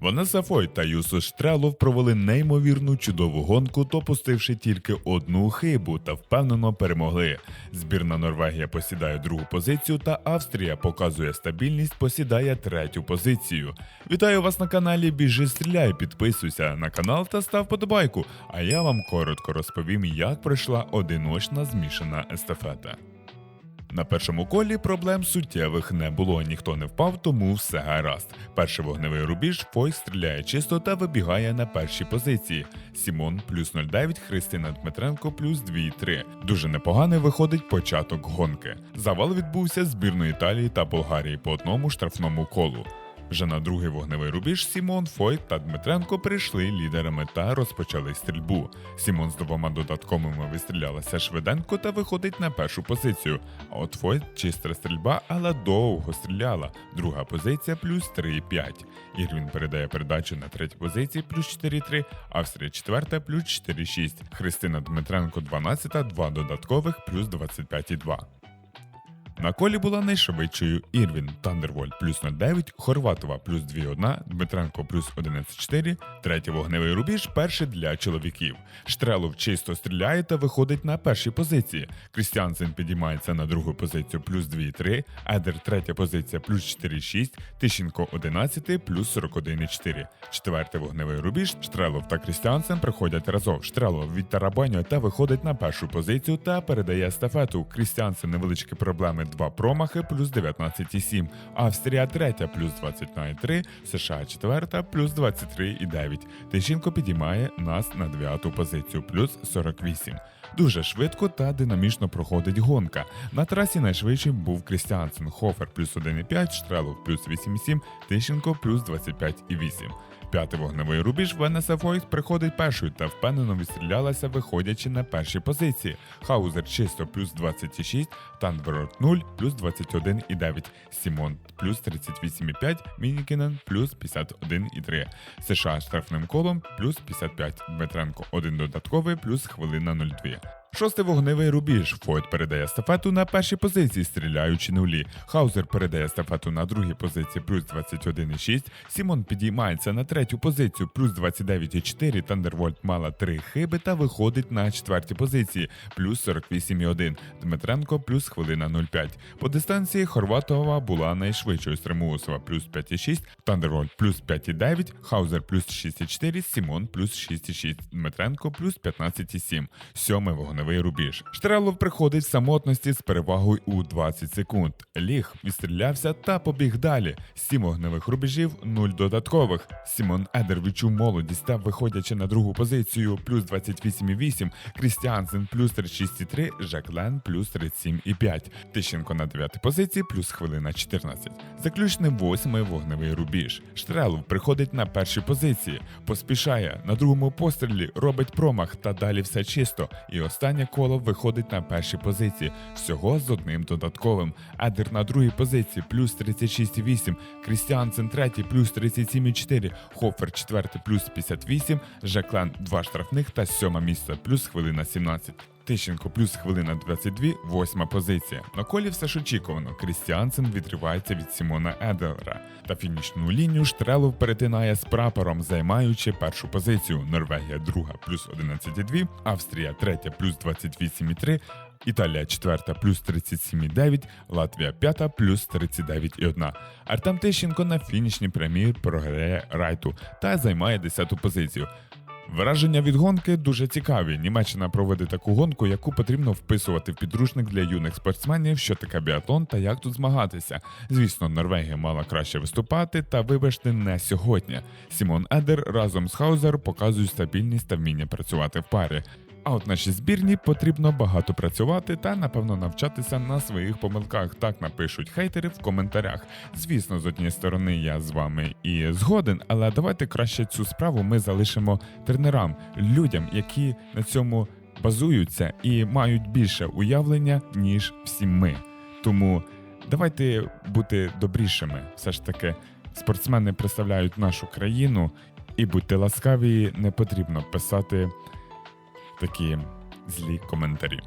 Ванеса Фойт та Юсус Штрелов провели неймовірну чудову гонку, допустивши тільки одну хибу та впевнено перемогли. Збірна Норвегія посідає другу позицію, та Австрія показує стабільність, посідає третю позицію. Вітаю вас на каналі Біжи Стріляй. Підписуйся на канал та став подобайку. А я вам коротко розповім, як пройшла одиночна змішана естафета. На першому колі проблем суттєвих не було, ніхто не впав, тому все гаразд. Перший вогневий рубіж Фой стріляє чисто та вибігає на першій позиції. Сімон плюс 0,9, Христина Дмитренко плюс 2,3. Дуже непоганий виходить початок гонки. Завал відбувся збірної Італії та Болгарії по одному штрафному колу. Вже на другий вогневий рубіж Сімон, Фойт та Дмитренко прийшли лідерами та розпочали стрільбу. Сімон з двома додатковими вистрілялася швиденько та виходить на першу позицію. А от Фойт чиста стрільба, але довго стріляла. Друга позиція плюс 3,5. Ірвін передає передачу на третій позиції плюс 4,3, Австрія четверта плюс 4,6. Христина Дмитренко 12, два додаткових плюс 25,2. На колі була найшвидшою Ірвін Тандервольд плюс 09, Хорватова плюс 2,1, Дмитренко плюс 11,4, третій вогневий рубіж перший для чоловіків. Штрелов чисто стріляє та виходить на першій позиції. Крістіансен підіймається на другу позицію плюс 2,3, Едер третя позиція плюс 4,6, Тищенко 11 плюс 41,4. Четвертий вогневий рубіж Штрелов та Крістіансен приходять разом. Штрелов відтарабанює та виходить на першу позицію та передає естафету. Крістіансен невеличкі проблеми 2 промахи плюс 19,7, Австрія третя плюс 20,3, США четверта плюс 23,9. Тищенко підіймає нас на дев'яту позицію плюс 48. Дуже швидко та динамічно проходить гонка. На трасі найшвидшим був Крістіансен, Хофер плюс 1,5, Штрелов плюс 8,7, Тищенко плюс 25,8. П'ятий вогневий рубіж Венеса Фойт приходить першою та впевнено відстрілялася, виходячи на перші позиції. Хаузер чисто плюс 26, Тандберот 0 плюс 21,9, Сімон плюс 38,5, Мінікінен плюс 51,3, США штрафним колом плюс 55, Дмитренко один додатковий плюс хвилина 0,2. Шостий вогневий рубіж. Фойт передає естафету на першій позиції, стріляючи нулі. Хаузер передає естафету на другій позиції плюс 21,6. Сімон підіймається на третю позицію плюс 29,4. Тандервольт мала три хиби та виходить на четвертій позиції плюс 48,1. Дмитренко плюс хвилина 0,5. По дистанції Хорватова була найшвидшою Стремуусова плюс 5,6. Тандервольт плюс 5,9. Хаузер плюс 6,4. Сімон плюс 6,6. Дмитренко плюс 15,7. Сьомий вогневий вогневий рубіж. Штрелов приходить в самотності з перевагою у 20 секунд. Ліг відстрілявся та побіг далі. Сім вогневих рубежів, нуль додаткових. Сімон Едер відчув молодість та виходячи на другу позицію, плюс 28,8, Крістіансен плюс 36,3, Жаклен плюс 37,5. Тищенко на 9 позиції, плюс хвилина 14. Заключний восьмий вогневий рубіж. Штрелов приходить на першій позиції, поспішає на другому пострілі, робить промах та далі все чисто. І останнє коло виходить на перші позиції, всього з одним додатковим. Адер на другій позиції плюс 36,8, Крістіансен третій плюс 37,4, Хофер четвертий плюс 58, Жаклен два штрафних та сьоме місце плюс хвилина 17. Тищенко плюс хвилина 22, восьма позиція. На колі все ж очікувано. Крістіансен відривається від Сімона Еделера. Та фінішну лінію Штрелов перетинає з прапором, займаючи першу позицію. Норвегія друга плюс 11,2, Австрія третя плюс 28,3, Італія четверта плюс 37,9, Латвія п'ята плюс 39,1. Артем Тищенко на фінішній прямій програє райту та займає 10-ту позицію. Враження від гонки дуже цікаві. Німеччина проводить таку гонку, яку потрібно вписувати в підручник для юних спортсменів, що таке біатлон та як тут змагатися. Звісно, Норвегія мала краще виступати, та вибачте, не сьогодні. Сімон Едер разом з Хаузер показують стабільність та вміння працювати в парі. А от нашій збірні потрібно багато працювати та, напевно, навчатися на своїх помилках. Так напишуть хейтери в коментарях. Звісно, з однієї сторони я з вами і згоден, але давайте краще цю справу ми залишимо тренерам, людям, які на цьому базуються і мають більше уявлення, ніж всі ми. Тому давайте бути добрішими. Все ж таки, спортсмени представляють нашу країну, і будьте ласкаві, не потрібно писати такі злі коментарі.